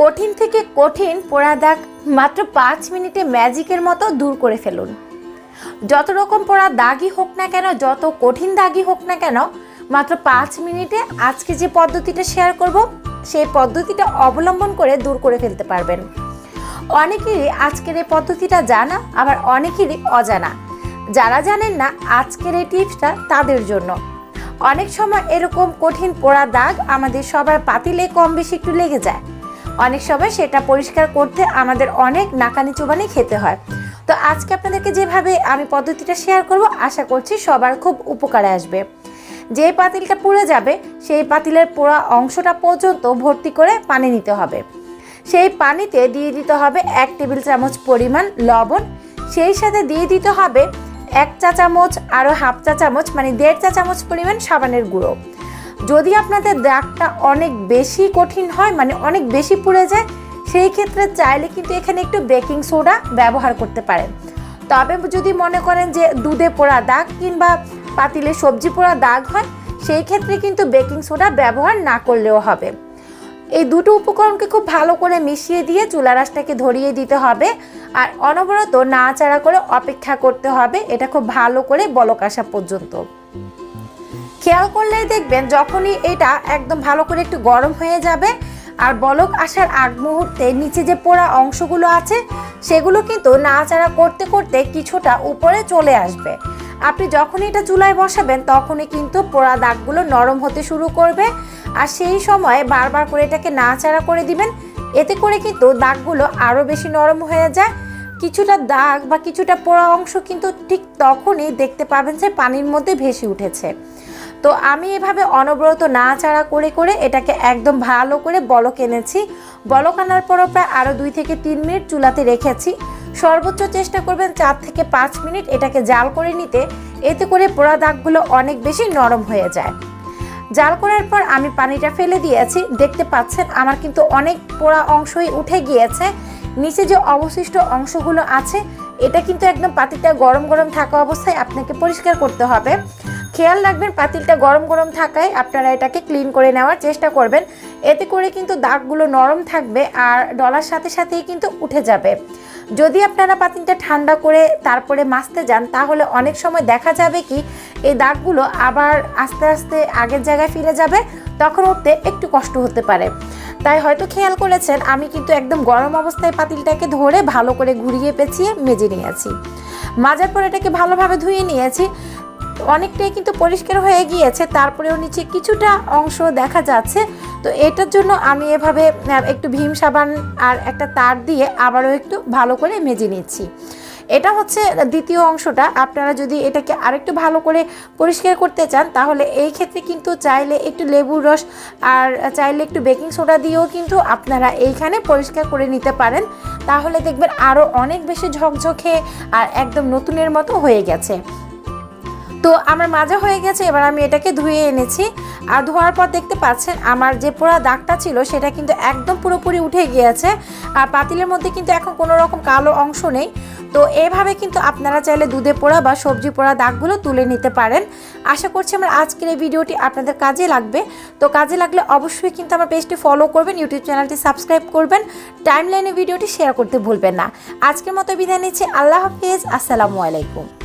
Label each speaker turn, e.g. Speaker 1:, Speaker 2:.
Speaker 1: কঠিন থেকে কঠিন পোড়া দাগ মাত্র পাঁচ মিনিটে ম্যাজিকের মতো দূর করে ফেলুন। যত রকম পোড়া দাগই হোক না কেন, যত কঠিন দাগই হোক না কেন, মাত্র পাঁচ মিনিটে আজকে যে পদ্ধতিটা শেয়ার করব, সেই পদ্ধতিটা অবলম্বন করে দূর করে ফেলতে পারবেন। অনেকেরই আজকের এই পদ্ধতিটা জানা, আবার অনেকেরই অজানা। যারা জানেন না আজকের এই টিপসটা তাদের জন্য। অনেক সময় এরকম কঠিন পোড়া দাগ আমাদের সবার পাতিলে কম বেশি একটু লেগে যায়। অনেক সময় সেটা পরিষ্কার করতে আমাদের অনেক নাকানি চুবানি খেতে হয়। তো আজকে আপনাদেরকে যেভাবে আমি পদ্ধতিটা শেয়ার করব, আশা করছি সবার খুব উপকারে আসবে। যে পাতিলটা পুড়ে যাবে, সেই পাতিলের পোড়া অংশটা পর্যন্ত ভর্তি করে পানি নিতে হবে। সেই পানিতে দিয়ে দিতে হবে এক টেবিল চামচ পরিমাণ লবণ। সেই সাথে দিয়ে দিতে হবে এক চা চামচ, আরও হাফ চা চামচ মানে দেড় চা চামচ পরিমাণ সাবানের গুঁড়ো। যদি আপনাদের দাগটা অনেক বেশি কঠিন হয় মানে অনেক বেশি পুড়ে যায়, সেই ক্ষেত্রে চাইলে কিন্তু এখানে একটু বেকিং সোডা ব্যবহার করতে পারেন। তবে যদি মনে করেন যে দুধে পোড়া দাগ কিংবা পাতিলে সবজি পোড়া দাগ হয়, সেই ক্ষেত্রে কিন্তু বেকিং সোডা ব্যবহার না করলেও হবে। এই দুটো উপকরণকে খুব ভালো করে মিশিয়ে দিয়ে চুলা রাসটাকে ধরিয়ে দিতে হবে আর অনবরত নাড়াচাড়া করে অপেক্ষা করতে হবে, এটা খুব ভালো করে বলক আসা পর্যন্ত। খেয়াল করলেই দেখবেন যখনই এটা একদম ভালো করে একটু গরম হয়ে যাবে আর বলক আসার আগ মুহূর্তে নিচে যে পোড়া অংশগুলো আছে, সেগুলো কিন্তু নাড়াচাড়া করতে করতে কিছুটা উপরে চলে আসবে। আপনি যখনই এটা চুলায় বসাবেন, তখনই কিন্তু পোড়া দাগগুলো নরম হতে শুরু করবে আর সেই সময় বারবার করে এটাকে নাড়াচাড়া করে দিবেন। এতে করে কিন্তু দাগগুলো আরও বেশি নরম হয়ে যায়। কিছুটা দাগ বা কিছুটা পোড়া অংশ কিন্তু ঠিক তখনই দেখতে পাবেন যে পানির মধ্যে ভেসে উঠেছে। তো আমি এভাবে অনবরত নাড়াচাড়া করে করে এটাকে একদম ভালো করে বলক এনেছি। বলক আনার পরও প্রায় আরও দুই থেকে তিন মিনিট চুলাতে রেখেছি। সর্বোচ্চ চেষ্টা করবেন চার থেকে পাঁচ মিনিট এটাকে জাল করে নিতে। এতে করে পোড়া দাগগুলো অনেক বেশি নরম হয়ে যায়। জাল করার পর আমি পানিটা ফেলে দিয়েছি। দেখতে পাচ্ছেন আমার কিন্তু অনেক পোড়া অংশই উঠে গিয়েছে। নিচে যে অবশিষ্ট অংশগুলো আছে, এটা কিন্তু একদম পাতিটা গরম গরম থাকা অবস্থায় আপনাকে পরিষ্কার করতে হবে। খেয়াল রাখবেন, পাতিলটা গরম গরম থাকায় আপনারা এটাকে ক্লিন করে নেওয়ার চেষ্টা করবেন। এতে করে কিন্তু দাগগুলো নরম থাকবে আর ডলার সাথে সাথেই কিন্তু উঠে যাবে। যদি আপনারা পাতিলটা ঠান্ডা করে তারপরে মাজতে যান, তাহলে অনেক সময় দেখা যাবে কি, এই দাগগুলো আবার আস্তে আস্তে আগের জায়গায় ফিরে যাবে, তখন উঠতে একটু কষ্ট হতে পারে। তাই হয়তো খেয়াল করেছেন, আমি কিন্তু একদম গরম অবস্থায় পাতিলটাকে ধরে ভালো করে ঘুরিয়ে পেঁচিয়ে মেজে নিয়েছি। মাজার পর এটাকে ভালোভাবে ধুয়ে নিয়েছি। অনেকটাই কিন্তু পরিষ্কার হয়ে গিয়েছে, তারপরেও নিচে কিছুটা অংশ দেখা যাচ্ছে। তো এটার জন্য আমি এভাবে একটু ভীম সাবান আর একটা তার দিয়ে আবারও একটু ভালো করে মেজে নিচ্ছি। এটা হচ্ছে দ্বিতীয় অংশটা। আপনারা যদি এটাকে আরেকটু ভালো করে পরিষ্কার করতে চান, তাহলে এই ক্ষেত্রে কিন্তু চাইলে একটু লেবুর রস আর চাইলে একটু বেকিং সোডা দিয়েও কিন্তু আপনারা এইখানে পরিষ্কার করে নিতে পারেন। তাহলে দেখবেন আরও অনেক বেশি ঝকঝকে আর একদম নতুনের মতো হয়ে গেছে। তো আমার মাজা হয়ে গেছে, এবার আমি এটাকে ধুয়ে এনেছি। আর ধোয়ার পর দেখতে পাচ্ছেন আমার যে পোড়া দাগটা ছিল, সেটা কিন্তু একদম পুরোপুরি উঠে গিয়েছে। আর পাতিলের মধ্যে কিন্তু এখন কোনো রকম কালো অংশ নেই। তো এভাবে কিন্তু আপনারা চাইলে দুধে পোড়া বা সবজি পোড়া দাগগুলো তুলে নিতে পারেন। আশা করছি আমার আজকের এই ভিডিওটি আপনাদের কাজে লাগবে। তো কাজে লাগলে অবশ্যই কিন্তু আমার পেজটি ফলো করবেন, ইউটিউব চ্যানেলটি সাবস্ক্রাইব করবেন। টাইম লাইনে ভিডিওটি শেয়ার করতে ভুলবেন না। আজকের মতো বিদায় নিচ্ছি। আল্লাহ হাফিজ। আসসালামু আলাইকুম।